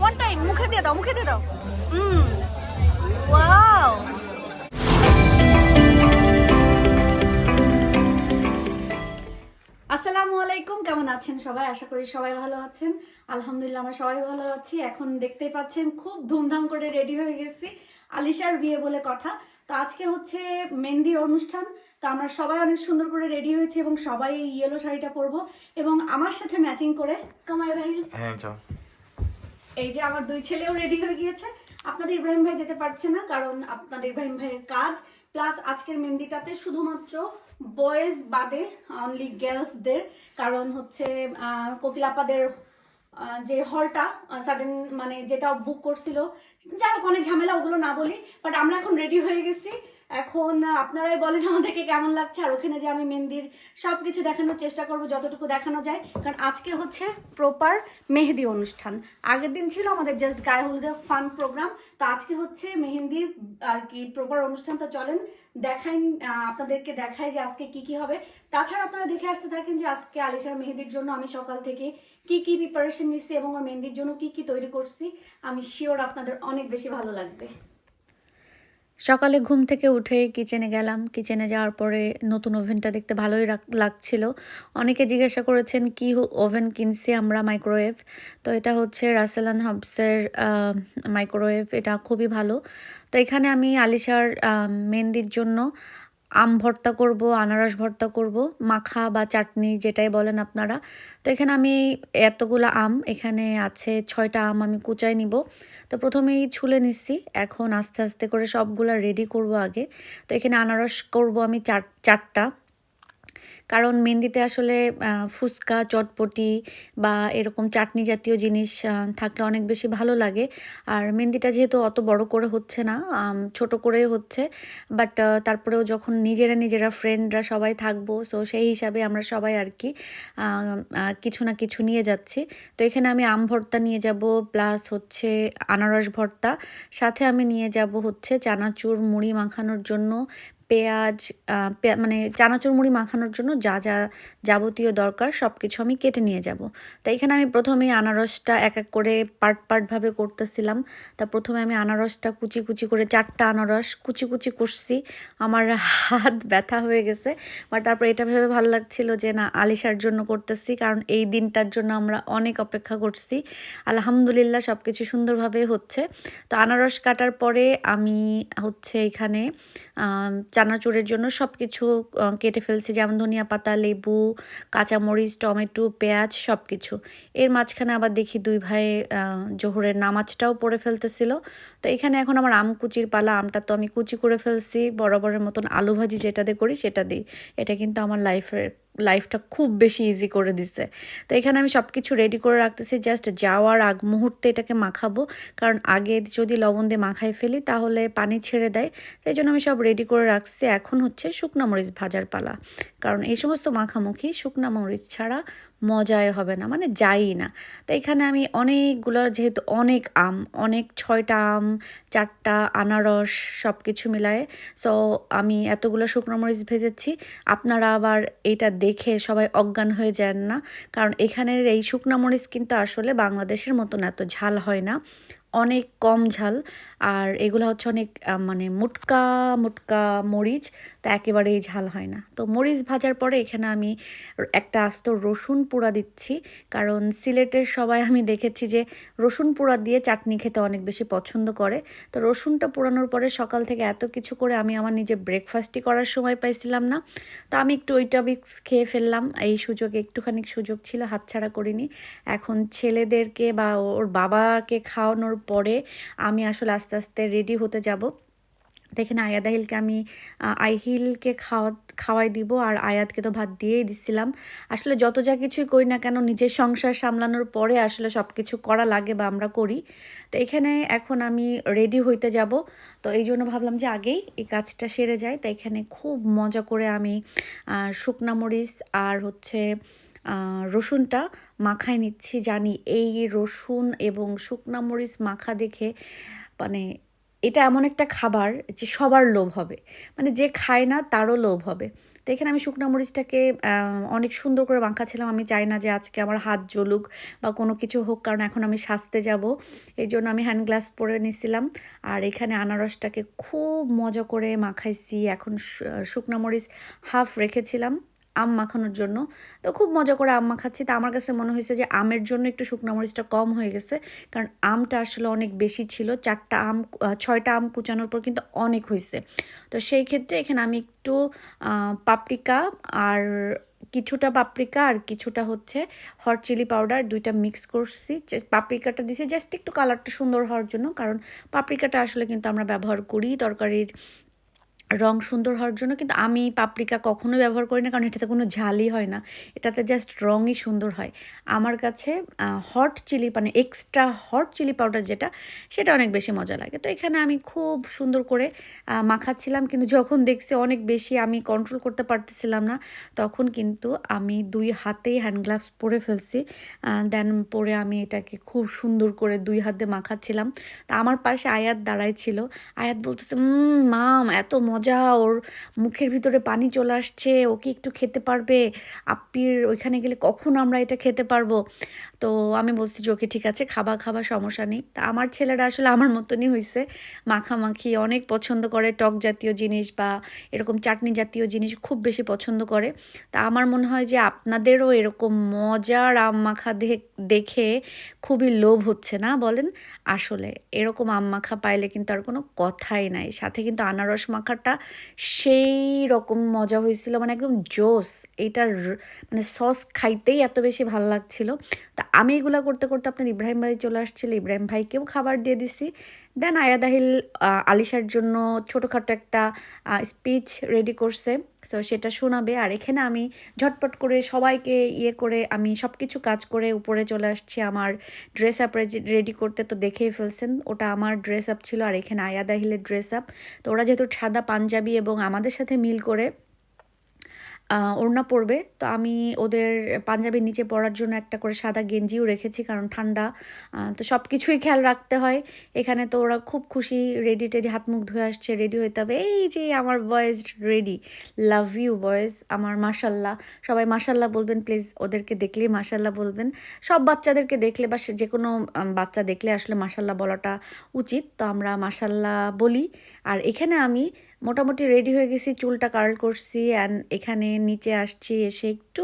One time মুখে দিয়ে দাও মুখে দিয়ে দাও হুম ওয়াও আসসালামু আলাইকুম, কেমন আছেন সবাই? আশা করি সবাই ভালো আছেন। আলহামদুলিল্লাহ, আমরা সবাই ভালো আছি। এখন দেখতেই পাচ্ছেন, খুব ধুমধাম করে রেডি হয়ে গেছি আলিশার বিয়ে বলে কথা। তো আজকে হচ্ছে মেহেন্দি অনুষ্ঠান। তো আমরা সবাই অনেক সুন্দর করে রেডি হয়েছি এবং সবাই এই ইয়েলো শাড়িটা পরবো এবং আমার সাথে ম্যাচিং করে কামায় রাহিল হ্যাঁ চল এই যে আমার দুই ছেলেও রেডি হয়ে গিয়েছে। আপনাদের ইব্রাহিম ভাই যেতে পারছে না কারণ আপনাদের ইব্রাহিম ভাইয়ের কাজ। প্লাস আজকের মেহেন্দিটাতে শুধুমাত্র বয়েজ বাদে অনলি গার্লসদের কারণ হচ্ছে আহ, কোকিল আপাদের যে হলটা সাডেন মানে যেটা বুক করছিল। যাই হোক অনেক ঝামেলা ওগুলো না বলি। বাট আমরা এখন রেডি হয়ে গেছি। এখন আপনারাই বলেন আমাদেরকে কেমন লাগছে, আর ওখানে যে আমি মেহেন্দির সব কিছু দেখানোর চেষ্টা করব, যতটুকু দেখানো যায়। কারণ আজকে হচ্ছে প্রপার মেহেদি অনুষ্ঠান। আগের দিন ছিল আমাদের জাস্ট গায়ে হলুদের ফান প্রোগ্রাম তো আজকে হচ্ছে মেহেন্দির আর কি প্রপার অনুষ্ঠান, তো চলেন দেখাই আপনাদেরকে দেখাই যে আজকে কি কি হবে। তাছাড়া আপনারা দেখে আসতে থাকেন যে আজকে আলিশার মেহেদির জন্য আমি সকাল থেকে কি কি প্রিপারেশন নিচ্ছি এবং ওর মেহেন্দির জন্য কি কি তৈরি করছি। আমি শিওর আপনাদের অনেক বেশি ভালো লাগবে। সকালে ঘুম থেকে উঠে কিচেনে গেলাম। কিচেনে যাওয়ার পরে নতুন ওভেনটা দেখতে ভালোই লাগছিল। অনেকে জিজ্ঞাসা করেছেন, কি ওভেন কিনছি আমরা মাইক্রোওয়েভ? তো এটা হচ্ছে রাসেলান হাবসের মাইক্রোওয়েভ। এটা খুবই ভালো। তো এখানে আমি আলিশার মেহেন্দির জন্য আম ভর্তা করব, আনারস ভর্তা করব, মাখা বা চাটনি যেটাই বলেন আপনারা। তো এখানে আমি এতগুলো আম, এখানে আছে ছয়টা আম আমি কুচাই নিব। তো প্রথমেই ছুলে নিচ্ছি এখন আস্তে আস্তে করে সবগুলো রেডি করব আগে। তো এখানে আনারস করব আমি চার, চারটা। কারণ মেহেন্দিতে আসলে ফুচকা, চটপটি বা এরকম চাটনি জাতীয় জিনিস থাকলে অনেক বেশি ভালো লাগে। আর মেহেন্দিটা যেহেতু অত বড় করে হচ্ছে না ছোট করেই হচ্ছে বাট তারপরেও যখন নিজেরা নিজেরা ফ্রেন্ডরা সবাই থাকব সো সেই হিসাবে আমরা সবাই আর কি কিছু না কিছু নিয়ে যাচ্ছি। তো এখানে আমি আম ভর্তা নিয়ে যাব প্লাস হচ্ছে আনারস ভর্তা। সাথে আমি নিয়ে যাব হচ্ছে চানাচুর মুড়ি মাখানোর জন্য পেঁয়াজ মানে চানাচুর মুড়ি মাখানোর জন্য যা যা যাবতীয় দরকার সব কিছু আমি কেটে নিয়ে যাব। তো এখানে আমি প্রথমেই আনারসটা এক এক করে পার্ট পার্টভাবে করতেছিলাম। তা প্রথমে আমি আনারসটা কুচি কুচি করে চারটা আনারস কুচি কুচি করছি আমার হাত ব্যথা হয়ে গেছে। বাট তারপর এটা ভেবে ভালো লাগছিল যে না, আলিশার জন্য করতেছি। কারণ এই দিনটার জন্য আমরা অনেক অপেক্ষা করছি। আলহামদুলিল্লাহ সব কিছু সুন্দরভাবে হচ্ছে। তো আনারস কাটার পরে আমি হচ্ছে এখানে চানাচুরের জন্য সব কিছু কেটে ফেলছি। যেমন ধনিয়া পাতা, লেবু, কাঁচামরিচ, টমেটো, পেঁয়াজ সব কিছু এর মাঝখানে আবার দেখি দুই ভাই জোহরের নামাজটাও পড়ে ফেলতেছিল। তো এখানে এখন আমার আম কুচির পালা। আমটা তো আমি কুচি করে ফেলছি। বরাবরের মতন আলু ভাজি যেটা দিয়ে করি সেটা দিই। এটা কিন্তু আমার লাইফের লাইফটা খুব বেশি ইজি করে দিছে। তো এখানে আমি সব কিছু রেডি করে রাখতেছি জাস্ট যাওয়ার আগ মুহূর্তে এটাকে মাখাবো। কারণ আগে যদি লবণ দিয়ে মাখাই ফেলি, তাহলে পানি ছেড়ে দেয়। তাই জন্য আমি সব রেডি করে রাখছি। এখন হচ্ছে শুকনো মরিচ ভাজার পালা। কারণ এই সমস্ত মাখামুখি শুকনা মরিচ ছাড়া মজাই হবে না মানে যাই না। তো এখানে আমি অনেকগুলো, যেহেতু অনেক আম, অনেক ছয়টা আম, চারটা আনারস সব কিছু মিলায়ে সো আমি এতগুলো শুকনো মরিচ ভেজেছি। আপনারা আবার এটা দেখে সবাই অজ্ঞান হয়ে যান না, কারণ এখানের এই শুকনো মরিচ কিন্তু আসলে বাংলাদেশের মতন এত ঝাল হয় না। অনেক কম ঝাল, আর এগুলো হচ্ছে অনেক মানে মুটকা মুটকা মরিচ, তা একেবারেই ঝাল হয় না। তো মরিচ ভাজার পরে এখানে আমি একটা আস্ত রসুন পোড়া দিচ্ছি, কারণ সিলেটের সবাই আমি দেখেছি যে রসুন পোড়া দিয়ে চাটনি খেতে অনেক বেশি পছন্দ করে। তো রসুনটা পোড়ানোর পরে সকাল থেকে এত কিছু করে আমি আমার নিজে ব্রেকফাস্টই করার সময় পাইছিলাম না। তো আমি একটু ওইটা বিক্স খেয়ে ফেললাম, এই সুযোগে একটুখানি সুযোগ ছিল, হাতছাড়া করিনি। এখন ছেলেদেরকে বা ওর বাবাকে খাওয়ানোর পরে আমি আসলে আস্তে আস্তে রেডি হতে যাব। দেখেন আয়াদ আহিলকে আমি আহ, আহিলকে খাওয়া খাওয়াই দিব আর আয়াতকে তো ভাত দিয়েই দিছিলাম। আসলে যত যা কিছুই করি না কেন নিজের সংসার সামলানোর পরে আসলে সব কিছু করা লাগে বা আমরা করি। তো এখানে এখন আমি রেডি হইতে যাব। তো এই জন্য ভাবলাম যে আগেই এই কাজটা সেরে যায় তো এখানে খুব মজা করে আমি শুকনা মরিচ আর হচ্ছে রসুনটা মাখায় নিচ্ছি। জানি এই রসুন এবং শুকনা মরিচ মাখা দেখে মানে এটা এমন একটা খাবার যে সবার লোভ হবে। মানে যে খায় না তারও লোভ হবে। তো এখানে আমি শুকনো মরিচটাকে অনেক সুন্দর করে মাখাচ্ছিলাম। আমি চাই না যে আজকে আমার হাত জ্বলুক বা কোনো কিছু হোক, কারণ এখন আমি সাজতে যাব। এই জন্য আমি হ্যান্ড গ্লাস পরে নিছিলাম। আর এখানে আনারসটাকে খুব মজা করে মাখাইছি। এখন শুকনো মরিচ হাফ রেখেছিলাম। আম মাখানোর জন্য। তো খুব মজা করে আম মাখাচ্ছি। তা আমার কাছে মনে হয়েছে যে আমের জন্য একটু শুকনো মরিচটা কম হয়ে গেছে। কারণ আমটা আসলে অনেক বেশি ছিল। চারটা আম ছয়টা আম কুচানোর পর কিন্তু অনেক হয়েছে। তো সেই ক্ষেত্রে এখানে আমি একটু পাপড়িকা আর কিছুটা পাপরিকা আর কিছুটা হচ্ছে হট চিলি পাউডার দুইটা মিক্স করছি। পাপড়িকাটা দিছি। জাস্ট একটু কালারটা সুন্দর হওয়ার জন্য। কারণ পাপড়িকাটা আসলে কিন্তু আমরা ব্যবহার করি। তরকারির রং সুন্দর হওয়ার জন্য কিন্তু আমি পাপরিকা কখনো ব্যবহার করি না কারণ এটাতে কোনো ঝালই হয় না। এটাতে জাস্ট রঙই সুন্দর হয়। আমার কাছে হট চিলি মানে এক্সট্রা হট চিলি পাউডার যেটা সেটা অনেক বেশি মজা লাগে। তো এখানে আমি খুব সুন্দর করে মাখাচ্ছিলাম কিন্তু যখন দেখছি অনেক বেশি আমি কন্ট্রোল করতে পারতেছিলাম না তখন কিন্তু আমি দুই হাতেই হ্যান্ড গ্লাভস পরে ফেলছি। দেন পরে আমি এটাকে খুব সুন্দর করে দুই হাতে মাখাচ্ছিলাম। তা আমার পাশে আয়াত দাঁড়াই ছিল। আয়াত বলতেছে "উম, মাম এত মজা, ওর মুখের ভিতরে পানি চলে আসছে, ও কি একটু খেতে পারবে? আপ্পির ওইখানে গেলে কখন আমরা এটা খেতে পারব? তো আমি বলছি যে, ওকে, ঠিক আছে, খাবা খাবা, সমস্যা নেই। তা আমার ছেলেরা আসলে আমার মতনই হয়েছে মাখামাখি অনেক পছন্দ করে, টক জাতীয় জিনিস বা এরকম চাটনি জাতীয় জিনিস খুব বেশি পছন্দ করে। তা আমার মনে হয় যে, আপনাদেরও এরকম মজার আম মাখা দেখ- খুবই লোভ হচ্ছে না বলেন? আসলে এরকম আম মাখা পাইলে কিন্তু আর কোনো কথাই নাই। সাথে কিন্তু আনারস মাখাটা সেই রকম মজা হয়েছিল মানে একদম জোস। এইটার মানে সস খাইতেই এত বেশি ভালো লাগছিল। তা আমি এগুলো করতে করতে আপনার ইব্রাহিম ভাই চলে আসছিল, ইব্রাহিম ভাইকেও খাবার দিয়ে দিছি। দেন আয়াদাহিল আলিশার জন্য ছোটোখাটো একটা স্পিচ রেডি করছে। সো সেটা শোনাবে। আর এখানে আমি ঝটপট করে সবাইকে ইয়ে করে আমি সব কিছু কাজ করে উপরে চলে আসছি। আমার ড্রেস আপ রেডি করতে তো দেখেই ফেলছেন, ওটা আমার ড্রেস আপ ছিল। আর এখানে আয়াদাহিলের ড্রেস আপ তো ওরা যেহেতু সাদা পাঞ্জাবি এবং আমাদের সাথে মিল করে ওড়না পরবে। তো আমি ওদের পাঞ্জাবির নিচে পরার জন্য একটা করে সাদা গেঞ্জিও রেখেছি কারণ ঠান্ডা। তো সব কিছুই খেয়াল রাখতে হয়। এখানে তো ওরা খুব খুশি রেডি টেডি হাত মুখ ধুয়ে আসছে রেডি হইতে হবে এই যে আমার boys ready love you boys আমার মাসাল্লাহ সবাই মাসাল্লাহ বলবেন প্লিজ ওদেরকে দেখলেই মাসাল্লাহ বলবেন। সব বাচ্চাদেরকে দেখলে বা যে কোনো বাচ্চা দেখলে আসলে মাসাল্লাহ বলাটা উচিত। তো আমরা মাসাল্লাহ বলি। আর এখানে আমি মোটামুটি রেডি হয়ে গেছি, চুলটা কার্ল করছি অ্যান্ড এখানে নিচে আসছি এসে একটু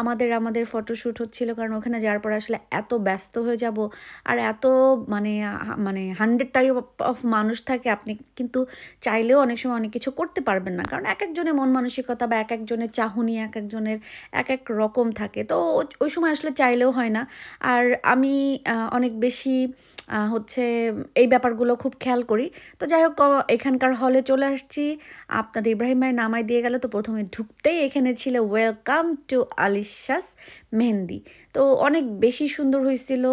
আমাদের আমাদের ফটোশ্যুট হচ্ছিল কারণ ওখানে যাওয়ার পর আসলে এত ব্যস্ত হয়ে যাব আর এত মানে মানে হান্ড্রেড টাইপ অফ মানুষ থাকে আপনি কিন্তু চাইলেও অনেক সময় অনেক কিছু করতে পারবেন না। কারণ এক একজনের মন মানসিকতা বা এক একজনের চাহনি, এক একজনের, এক এক রকম থাকে। তো ওই সময় আসলে চাইলেও হয় না। আর আমি অনেক বেশি হচ্ছে এই ব্যাপারগুলো খুব খেয়াল করি। তো যাই হোক এখানকার হলে চলে আসছি। আপনাদের ইব্রাহিম ভাই নামাই দিয়ে গেল, তো প্রথমে ঢুকতেই এখানে ছিল ওয়েলকাম টু আলিশাস মেহেন্দি তো অনেক বেশি সুন্দর হয়েছিল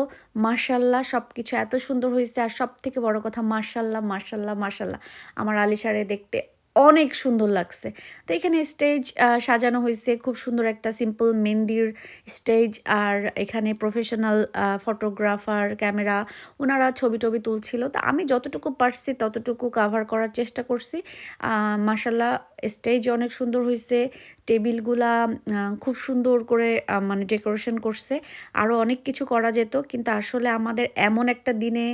মার্শাল্লাহ সব কিছু এত সুন্দর হয়েছে। আর সব থেকে বড় কথা মার্শাল্লাহ মার্শাল্লাহ মার্শাল্লাহ আমার আলিশারে দেখতে অনেক সুন্দর লাগছে। তো এখানে স্টেজ সাজানো হয়েছে খুব সুন্দর একটা সিম্পল মেন্দির স্টেজ আর এখানে প্রফেশনাল ফটোগ্রাফার ক্যামেরা ওনারা ছবি টবি তুলছিল। তা আমি যতটুকু পারছি ততটুকু কাভার করার চেষ্টা করছি। মাসাল্লাহ স্টেজ অনেক সুন্দর হয়েছে টেবিলগুলা খুব সুন্দর করে মানে ডেকোরেশন করছে। আরও অনেক কিছু করা যেত, কিন্তু আসলে আমাদের এমন একটা দিনে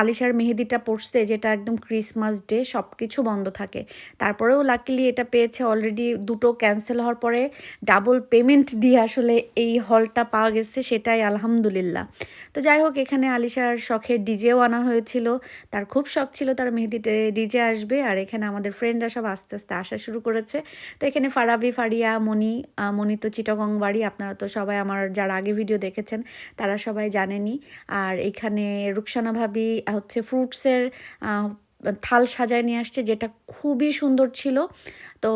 আলিশার মেহেদিটা পড়ছে যেটা একদম ক্রিসমাস ডে সব কিছু বন্ধ থাকে। তারপরেও লাকিলি এটা পেয়েছে অলরেডি দুটো ক্যান্সেল হওয়ার পরে ডাবল পেমেন্ট দিয়ে আসলে এই হলটা পাওয়া গেছে সেটাই আলহামদুলিল্লাহ। তো যাই হোক, এখানে আলিশার শখের ডিজেও আনা হয়েছিল। তার খুব শখ ছিল তার মেহেদিতে ডিজে আসবে, আর এখানে আমাদের ফ্রেন্ডরা সব আস্তে আস্তে আসা শুরু করেছে। তো এখানে ফারাবি, ফারিয়া মনি মনি তো চিটাগং বাড়ি, আপনারা তো সবাই আমার যারা আগে ভিডিও দেখেছেন, তারা সবাই জানেনই। আর এখানে রুকসানা ভাবি হচ্ছে ফ্রুটসের থাল সাজায় নিয়ে আসছে, যেটা খুবই সুন্দর ছিল। তো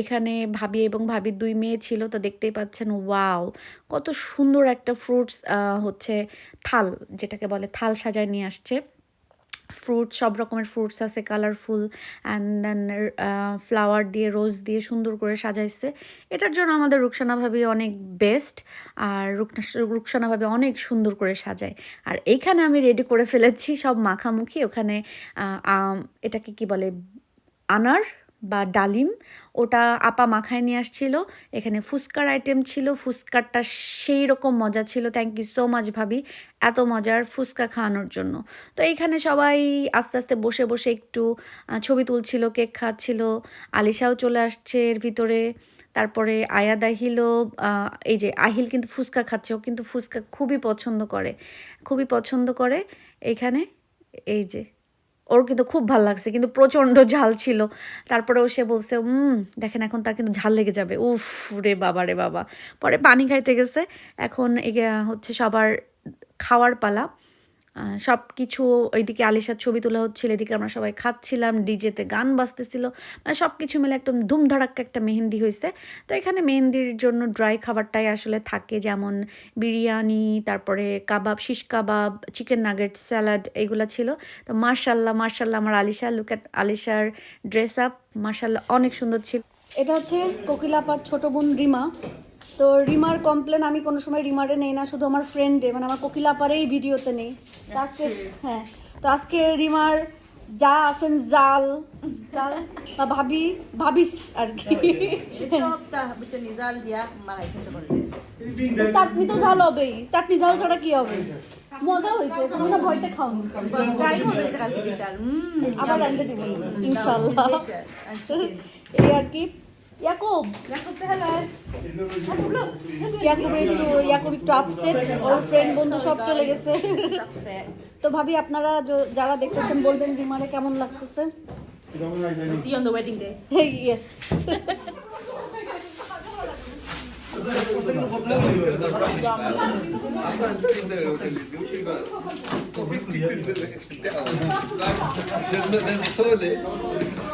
এখানে ভাবি এবং ভাবির দুই মেয়ে ছিল, তো দেখতেই পাচ্ছেন, ওয়াও, কত সুন্দর একটা ফ্রুটস হচ্ছে থাল, যেটাকে বলে, থাল সাজায় নিয়ে আসছে। ফ্রুটস সব রকমের ফ্রুটস আছে কালারফুল অ্যান্ড দেন ফ্লাওয়ার দিয়ে রোজ দিয়ে সুন্দর করে সাজাইছে। এটার জন্য আমাদের রুকসানা ভাবি অনেক বেস্ট আর রুকসানাভাবি রুকসানা ভাবি অনেক সুন্দর করে সাজায়। আর এইখানে আমি রেডি করে ফেলেছি সব মাখামুখি, ওখানে এটাকে কি বলে, আনার? বা ডালিম, ওটা আপা মাখায় নিয়ে আসছিল। এখানে ফুচকার আইটেম ছিল, ফুচকারটা সেই রকম মজা ছিল। থ্যাংক ইউ সো মাচ ভাবি। এত মজার ফুচকা খাওয়ানোর জন্য। তো এইখানে সবাই আস্তে আস্তে বসে বসে একটু ছবি তুলছিল, কেক খাচ্ছিল। আলিশাও চলে আসছে এর ভিতরে। তারপরে আয়া দাহিলও এই যে আহিল কিন্তু ফুচকা খাচ্ছে। ও কিন্তু ফুচকা খুবই পছন্দ করে। খুবই পছন্দ করে। এখানে এই যে ওর কিন্তু খুব ভালো লাগছে, কিন্তু প্রচণ্ড ঝাল ছিল। তারপরেও সে বলছে হুম দেখেন এখন তার কিন্তু ঝাল লেগে যাবে। উফ রে বাবা রে বাবা। পরে পানি খাইতে গেছে। এখন হচ্ছে সবার খাওয়ার পালা। সব কিছু ওইদিকে আলিশার ছবি তোলা হচ্ছিল, এদিকে আমরা সবাই খাচ্ছিলাম, ডিজেতে গান বাজতেছিল মানে সব কিছু মিলে একদম ধুমধাড়াক্কা একটা মেহেন্দি হয়েছে। তো এখানে মেহেন্দির জন্য ড্রাই খাবারটাই আসলে থাকে, যেমন বিরিয়ানি, তারপরে কাবাব শিশ কাবাব চিকেন নাগেট স্যালাড এগুলো ছিল। তো মার্শাল্লাহ মার্শাল্লাহ আমার আলিশা লুক অ্যাট আলিশার ড্রেস আপ মার্শাল্লাহ অনেক সুন্দর ছিল। এটা হচ্ছে কোকিলাপার ছোট বোন রিমা। তো রিমার কমপ্লেন আমি কোনো সময় রিমারে নেই না শুধু আমার ফ্রেন্ডে মানে আমার কোকিলাপারেই ভিডিওতে নেই। আজকে হ্যাঁ তো আজকে রিমার যা আছেন জাল বা ভাবি ভাবিস আর কি। চাটনি তো ঝাল হবেই। চাটনি ঝাল ছাড়া কি হবে? মজা হয়েছে তোমরা ভয়তে খাও আবার. রাইন্দে দিব ইনশাল্লাহ. এই আর কি। ইয়াকুব ইয়াকুব একটু ইয়াকুব একটু আপসেট ওর ফ্রেন্ড বন্ধু সব চলে গেছে। তো ভাবি আপনারা যারা দেখতেছেন বলবেন রিমারে কেমন লাগতেছে. ইয়েস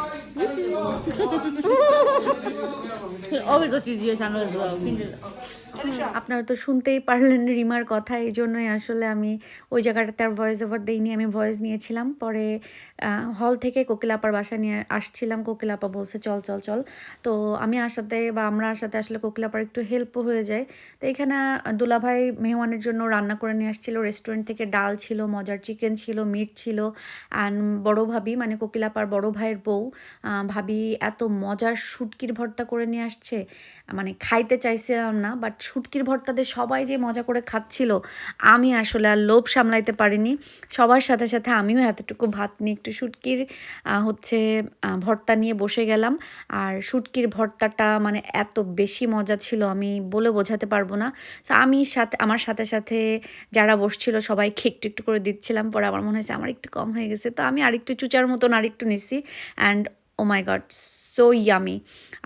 আপনারা তো শুনতেই পারলেন রিমার কথা, এই জন্যই আসলে আমি ওই জায়গাটাতে আর ভয়েস ওভার দিইনি, আমি ভয়েস নিয়েছিলাম। পরে হল থেকে কোকিলাপার বাসা নিয়ে আসছিলাম। কোকিলাপা বলছে, চল চল চল। তো আমি আসাতে বা আমরা আসাতে আসলে কোকিলাপার একটু হেল্পও হয়ে যায়। তো এখানে দুলাভাই মেহমানের জন্য রান্না করে নিয়ে আসছিল। রেস্টুরেন্ট থেকে ডাল ছিল, মজার চিকেন ছিল মিট ছিল অ্যান্ড বড় ভাবি মানে কোকিলাপার বড় ভাইয়ের বউ ভাবি এত মজার শুটকির ভর্তা করে নিয়ে আসছে। মানে খাইতে চাইছিলাম না বাট শুটকির ভর্তাতে সবাই যে মজা করে খাচ্ছিল, আমি আসলে আর লোভ সামলাইতে পারিনি। সবার সাথে সাথে আমিও এতটুকু ভাত নিয়ে একটু শুটকির হচ্ছে ভর্তা নিয়ে বসে গেলাম। আর শুটকির ভর্তাটা মানে এত বেশি মজা ছিল, আমি বলে বোঝাতে পারব না। তো আমি সাথে, আমার সাথে সাথে যারা বসছিল সবাইকে একটু একটু করে দিচ্ছিলাম। পরে আমার মনে হয়েছে, আমার একটু কম হয়ে গেছে। তো আমি আরেকটু চুচার মতন আরেকটু নিছি। And oh my god so yummy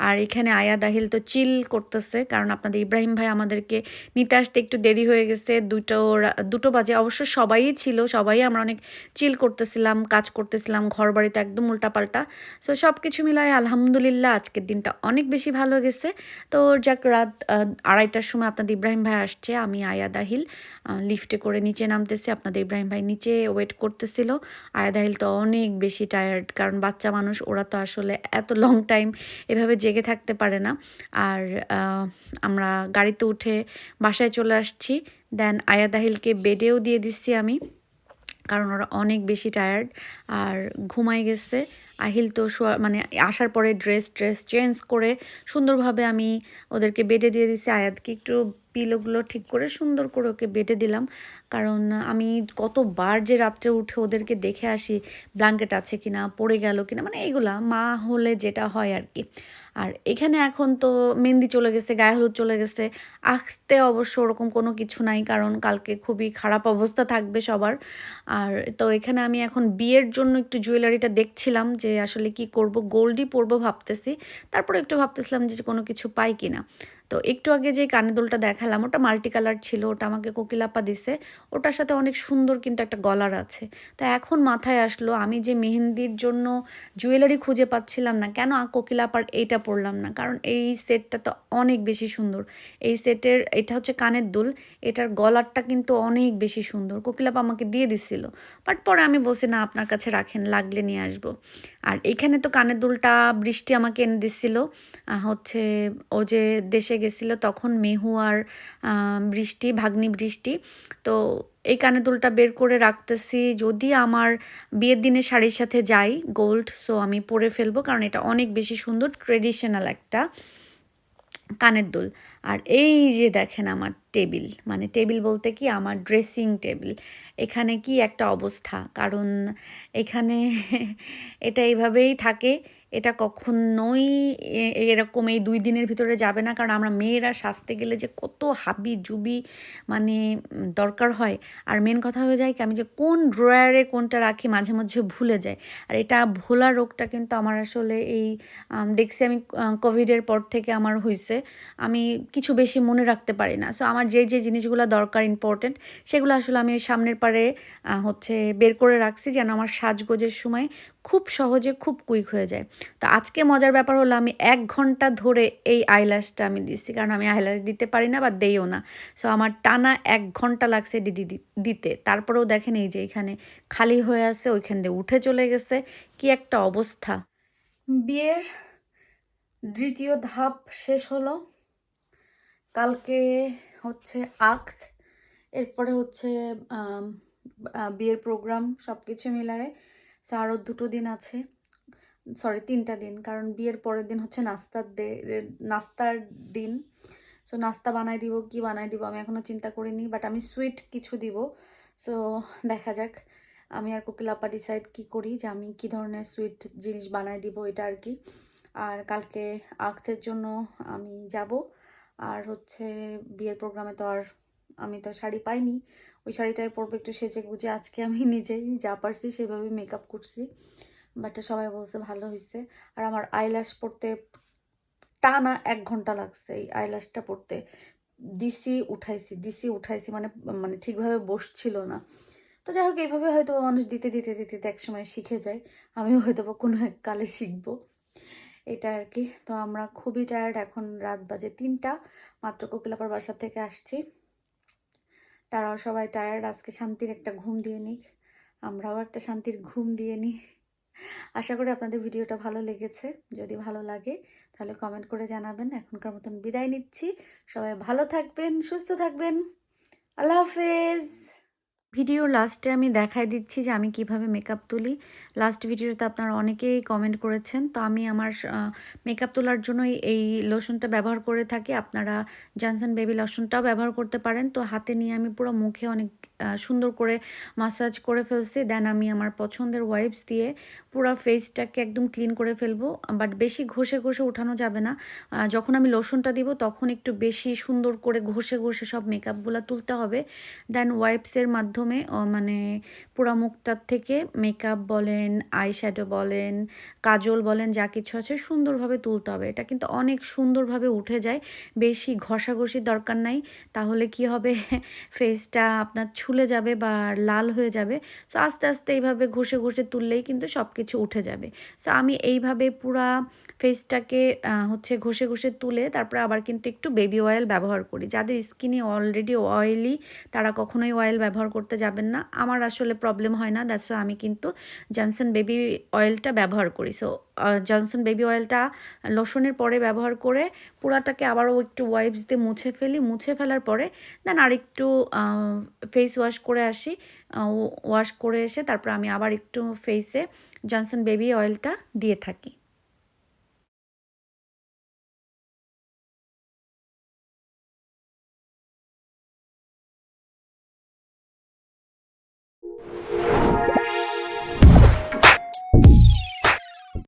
আর এখানে আয়া দাহিল তো চিল করতেছে, কারণ আপনাদের ইব্রাহিম ভাই আমাদেরকে নিতে আসতে একটু দেরি হয়ে গেছে, দুটো দুটো বাজে, অবশ্য সবাই ছিল, সবাই আমরা অনেক চিল করতেছিলাম, কাজ করতেছিলাম ঘর বাড়িতে একদম উল্টাপাল্টা। সো সব কিছু মিলায় আলহামদুলিল্লাহ আজকের দিনটা অনেক বেশি ভালো গেছে। তো যাক, রাত আড়াইটার সময় আপনাদের ইব্রাহিম ভাই আসছে, আমি আয়া দাহিল। লিফটে করে নিচে নামতেছি। আপনাদের ইব্রাহিম ভাই নিচে ওয়েট করতেছিল। আয়া দাহিল তো অনেক বেশি টায়ার্ড কারণ বাচ্চা মানুষ, ওরা তো আসলে এত লং টাইম এভাবে জেগে থাকতে পারে না। আর আমরা গাড়িতে উঠে বাসায় চলে আসছি। দেন আয়া দাহিলকে বেডেও দিয়ে দিচ্ছি আমি, কারণ ওরা অনেক বেশি টায়ার্ড আর ঘুমাই গেছে। আহিল তো মানে আসার পরে ড্রেস ড্রেস চেঞ্জ করে সুন্দরভাবে আমি ওদেরকে বেডে দিয়ে দিছি। আয়াতকে একটু পিলোগুলো ঠিক করে সুন্দর করে ওকে বেডে দিলাম। কারণ আমি কতবার যে রাত্রে উঠে ওদেরকে দেখে আসি ব্ল্যাঙ্কেট আছে কিনা, পড়ে গেল কিনা মানে এইগুলা মা হলে যেটা হয় আর কি। আর এখানে এখন তো মেহেন্দি চলে গেছে, গায়ে হলুদ চলে গেছে। আসতে অবশ্য ওরকম কোনো কিছু নাই, কারণ কালকে খুবই খারাপ অবস্থা থাকবে সবার। আর তো এখানে আমি এখন বিয়ের জন্য একটু জুয়েলারিটা দেখছিলাম যে আসলে কি করব গোল্ডই পরবো ভাবতেছি। তারপরে একটু ভাবতেছিলাম যে কোনো কিছু পাই কিনা। তো একটু আগে যে কানের দুলটা দেখালাম, ওটা মাল্টি কালার ছিল, ওটা আমাকে কোকিলাপা দিছে। ওটার সাথে অনেক সুন্দর কিন্তু একটা গলার আছে। তো এখন মাথায় আসলো, আমি যে মেহেন্দির জন্য জুয়েলারি খুঁজে পাচ্ছিলাম না, কেন কোকিলাপার এইটা পরলাম না? কারণ এই সেটটা তো অনেক বেশি সুন্দর। এই সেটের এটা হচ্ছে কানের দুল, এটার গলারটা কিন্তু অনেক বেশি সুন্দর। কোকিলাপা আমাকে দিয়ে দিছিল। বাট পরে আমি বসে না, আপনার কাছে রাখেন, লাগলে নিয়ে আসব। আর এখানে তো কানের দুলটা বৃষ্টি আমাকে এনে দিছিল হচ্ছে ও যে দেশে গেছিল তখন মেহু আর বৃষ্টি, ভাগ্নি বৃষ্টি। তো এই কানের দুলটা বের করে রাখতেছি। যদি আমার বিয়ের দিনে শাড়ির সাথে যাই গোল্ড সো আমি পরে ফেলব, কারণ এটা অনেক বেশি সুন্দর ট্রেডিশনাল একটা কানের দুল। আর এই যে দেখেন আমার টেবিল মানে টেবিল বলতে কি? আমার ড্রেসিং টেবিল এখানে কি একটা অবস্থা? কারণ এখানে এটা এইভাবেই থাকে। এটা কখনোই এরকম এই দুই দিনের ভিতরে যাবে না। কারণ আমরা মেয়েরা সাজতে গেলে যে কত হাবি জুবি মানে দরকার হয়। আর মেন কথা হয়ে যায় কি, আমি যে কোন ড্রয়ারে কোনটা রাখি মাঝে মাঝে ভুলে যাই। আর এটা ভোলা রোগটা কিন্তু আমার আসলে এই দেখছি আমি কোভিডের পর থেকে আমার হয়েছে আমি কিছু বেশি মনে রাখতে পারি না। সো আমার যে যে জিনিসগুলো দরকার ইম্পর্টেন্ট সেগুলো আসলে আমি সামনের পারে হচ্ছে বের করে রাখছি যেন আমার সাজগোজের সময় খুব সহজে খুব কুইক হয়ে যায়। তো আজকে মজার ব্যাপার হলো আমি এক ঘণ্টা ধরে এই আইল্যাশটা আমি দিচ্ছি, কারণ আমি আইল্যাশ দিতে পারি না বা দেইও না। সো আমার টানা এক ঘণ্টা লাগছে দিদি, দিতে। তারপরেও দেখেন এই যে এখানে খালি হয়ে আছে, ওইখান দিয়ে উঠে চলে গেছে। কি একটা অবস্থা। বিয়ের দ্বিতীয় ধাপ শেষ হলো। কালকে হচ্ছে আক্ত, এরপরে হচ্ছে বিয়ের প্রোগ্রাম সব কিছু মিলায়ে আরও দুটো দিন আছে। সরি তিনটা দিন, কারণ বিয়ের পরের দিন হচ্ছে নাস্তার দে নাস্তার দিন। সো নাস্তা বানাই দিব, কি বানাই দিব আমি এখনও চিন্তা করিনি বাট আমি সুইট কিছু দিব। সো দেখা যাক, আমি আর কোকিলাপা ডিসাইড কি করি যে আমি কি ধরনের সুইট জিনিস বানাই দিব এটা আর কি। আর কালকে আখতের জন্য আমি যাব। আর হচ্ছে বিয়ের প্রোগ্রামে তো আর আমি তো শাড়ি পাইনি। ওই শাড়িটাই পরবো একটু সেজে গুজে। আজকে আমি নিজেই যা পারছি সেভাবে মেকআপ করছি। বাট সবাই বলছে ভালো হয়েছে আর আমার আইল্যাশ পরতে টানা এক ঘণ্টা লাগছে এই আইল্যাশটা পরতে। দিসি উঠাইছি দিসি উঠাইছি মানে মানে ঠিকভাবে বসছিল না। তো যাই হোক, এইভাবে হয়তো মানুষ দিতে দিতে দিতে দিতে একসময় শিখে যায়। আমিও হয়তো কোনো এক কালে শিখব। এটা আর কি। তো আমরা খুবই টায়ার্ড এখন, রাত বাজে তিনটা। মাত্র কোকিলাপার বাসা থেকে আসছি। তারাও সবাই টায়ার্ড আজকে শান্তির একটা ঘুম দিয়ে নিক। আমরাও একটা শান্তির ঘুম দিয়ে নিই। আশা করি আপনাদের ভিডিওটা ভালো লেগেছে। যদি ভালো লাগে, তাহলে কমেন্ট করে জানাবেন। এখনকার মতন বিদায় নিচ্ছি। সবাই ভালো থাকবেন, সুস্থ থাকবেন। আল্লাহ হাফেজ! ভিডিও লাস্টে আমি দেখাই দিচ্ছি যে আমি কীভাবে মেকআপ তুলি। লাস্ট ভিডিওতে আপনারা অনেকেই কমেন্ট করেছেন, তো আমি আমার মেকআপ তোলার জন্যই এই লোশনটা ব্যবহার করে থাকি। আপনারা জনসন বেবি লোশনটাও ব্যবহার করতে পারেন। তো হাতে নিয়ে আমি পুরো মুখে অনেক সুন্দর করে মাসাজ করে ফেলছি। দেন আমি আমার পছন্দের ওয়াইপস দিয়ে পুরো ফেসটাকে একদম ক্লিন করে ফেলব। বাট বেশি ঘষে ঘষে উঠানো যাবে না। যখন আমি লোশনটা দিব, তখন একটু বেশি সুন্দর করে ঘষে ঘষে সব মেকআপগুলো তুলতে হবে। দেন ওয়াইপসের মাধ্যমে ও মানে পুরা মুখটার থেকে মেকআপ বলেন আই শ্যাডো বলেন, কাজল বলেন, যা কিছু আছে সুন্দরভাবে তুলতে হবে। এটা কিন্তু অনেক সুন্দরভাবে উঠে যায়। বেশি ঘষাঘষির দরকার নাই। তাহলে কি হবে? ফেসটা আপনার ছুলে যাবে বা লাল হয়ে যাবে। সো আস্তে আস্তে এইভাবে ঘষে ঘষে তুললেই কিন্তু সব কিছু উঠে যাবে। সো আমি এইভাবে পুরা ফেসটাকে হচ্ছে ঘষে ঘষে তুলে তারপরে আবার কিন্তু একটু বেবি অয়েল ব্যবহার করি। যাদের স্কিনে অলরেডি অয়েলি তারা কখনোই অয়েল ব্যবহার করতে যাবেন না। আমার আসলে প্রবলেম হয় না। দ্যাটস আমি কিন্তু জনসন বেবি অয়েলটা ব্যবহার করি। সো জনসন বেবি অয়েলটা লোশনের পরে ব্যবহার করে পুরাটাকে আবারও একটু ওয়াইপস দিয়ে মুছে ফেলি। মুছে ফেলার পরে দেন আরেকটু ফেস ওয়াশ করে আসি। ওয়াশ করে এসে তারপর আমি আবার একটু ফেসে জনসন বেবি অয়েলটা দিয়ে থাকি।